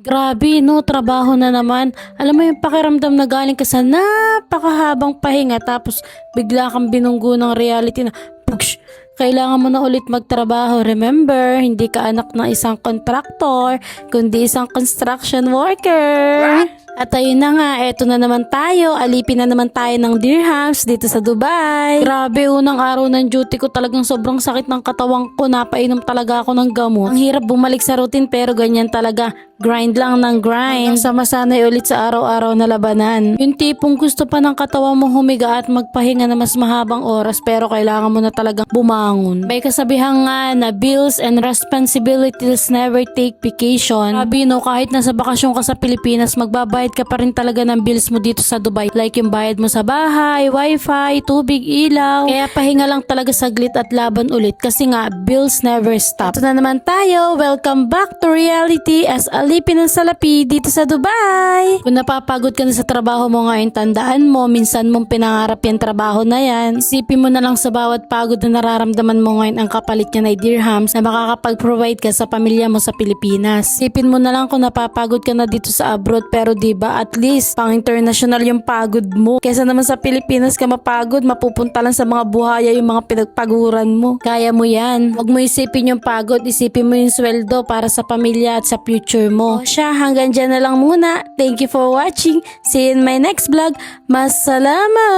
Grabe, no? Trabaho na naman. Alam mo yung pakiramdam na galing ka sa napakahabang pahinga tapos bigla kang binunggo ng reality na, Pugsh! Kailangan mo na ulit magtrabaho. Remember, hindi ka anak ng isang contractor, kundi isang construction worker. At ayun na nga, eto na naman tayo. Alipin na naman tayo ng dirhams dito sa Dubai. Grabe, unang araw ng duty ko talagang sobrang sakit ng katawang ko. Napainom talaga ako ng gamot. Ang hirap bumalik sa routine pero ganyan talaga. Grind lang ng grind. Hanggang sa masanay ulit sa araw-araw na labanan. Yung tipong gusto pa ng katawan mo humiga at magpahinga na mas mahabang oras pero kailangan mo na talagang bumangon. May kasabihan nga na bills and responsibilities never take vacation. Sabi no, kahit nasa bakasyon ka sa Pilipinas, magbabayad ka pa rin talaga ng bills mo dito sa Dubai. Like yung bayad mo sa bahay, wifi, tubig, ilaw. Kaya pahinga lang talaga saglit at laban ulit kasi nga bills never stop. Ito na naman tayo. Welcome back to reality as alipin ng salapi dito sa Dubai. Kung napapagod ka na sa trabaho mo ngayon, tandaan mo, minsan mong pinangarap yung trabaho na yan. Isipin mo na lang sa bawat pagod na nararamdaman mo ngayon ang kapalit niya na dirhams na makakapag-provide ka sa pamilya mo sa Pilipinas. Isipin mo na lang kung napapagod ka na dito sa abroad pero 'di ba at least pang international yung pagod mo. Kesa naman sa Pilipinas ka mapagod, mapupunta lang sa mga buhaya yung mga pinagpaguran mo. Kaya mo yan. Huwag mo isipin yung pagod, isipin mo yung sweldo para sa pamilya at sa future mo. O siya, hanggang dyan na lang muna. Thank you for watching. See you in my next vlog. Masalama!